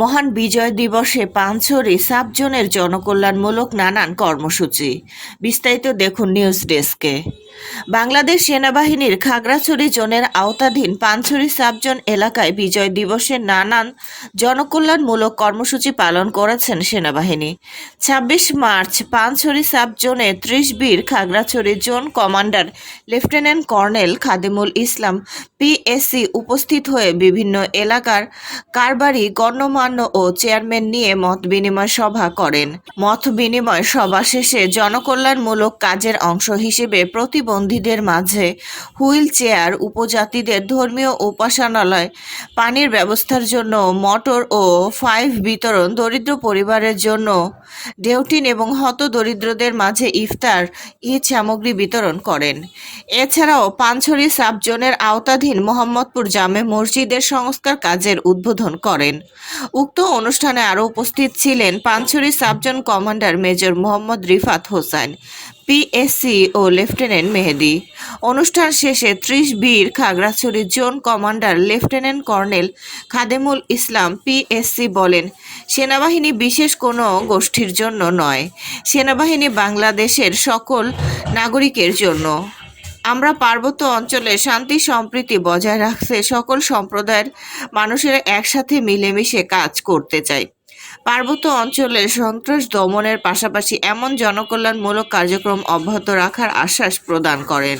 মহান বিজয় দিবসে পাঞ্চরে সাবজনের জনকল্যাণমূলক নানান কর্মসূচি। বিস্তারিত দেখুন নিউজ ডেস্কে। বাংলাদেশ সেনাবাহিনীর খাগড়াছড়ি জোনের আওতাধীন পাঁচছড়ি সাবজোন এলাকায় বিজয় দিবসে নানান জনকল্যাণমূলক কর্মসূচি পালন করেছেন সেনাবাহিনী। ছাব্বিশ মার্চ পাঁচছড়ি সাব জোনে ত্রিশ বীর Khagrachhari zone commander lieutenant colonel Khadimul Islam PSC উপস্থিত হয়ে বিভিন্ন এলাকার কারবারি, গণ্যমান্য ও চেয়ারম্যান নিয়ে মত বিনিময় সভা করেন। মত বিনিময় সভা শেষে জনকল্যাণমূলক কাজের অংশ হিসেবে প্রতিবন্ধীদের মাঝে হুইল চেয়ার, উপজাতিদের ধর্মীয় উপাসনালয়, পানির ব্যবস্থার জন্য মটর ও ফাইভ বিতরণ, দরিদ্র পরিবারের জন্য ডেউটিন এবং হত দরিদ্রদের মাঝে ইফতার ঈদ সামগ্রী বিতরণ করেন। এছাড়াও পানছড়ি সাব জোনের আওতাধীন মোহাম্মদপুর জামে মসজিদের সংস্কার কাজের উদ্বোধন করেন। উক্ত অনুষ্ঠানে আরও উপস্থিত ছিলেন Panchhari subzone commander major Mohammad Rifat Hossain, PSC ও লেফটেন্যান্ট মেহেদি। অনুষ্ঠান শেষে ত্রিশ বীর Khagrachhari zone commander lieutenant colonel Khademul Islam PSC বলেন, সেনাবাহিনী বিশেষ কোনো গোষ্ঠীর জন্য নয়, সেনাবাহিনী বাংলাদেশের সকল নাগরিকের জন্য। আমরা পার্বত্য অঞ্চলে শান্তি সম্প্রীতি বজায় রাখতে সকল সম্প্রদায়ের মানুষেরা একসাথে মিলেমিশে কাজ করতে চাই। পার্বত্য অঞ্চলে সন্ত্রাস দমনের পাশাপাশি এমন জনকল্যাণমূলক কার্যক্রম অব্যাহত রাখার আশ্বাস প্রদান করেন।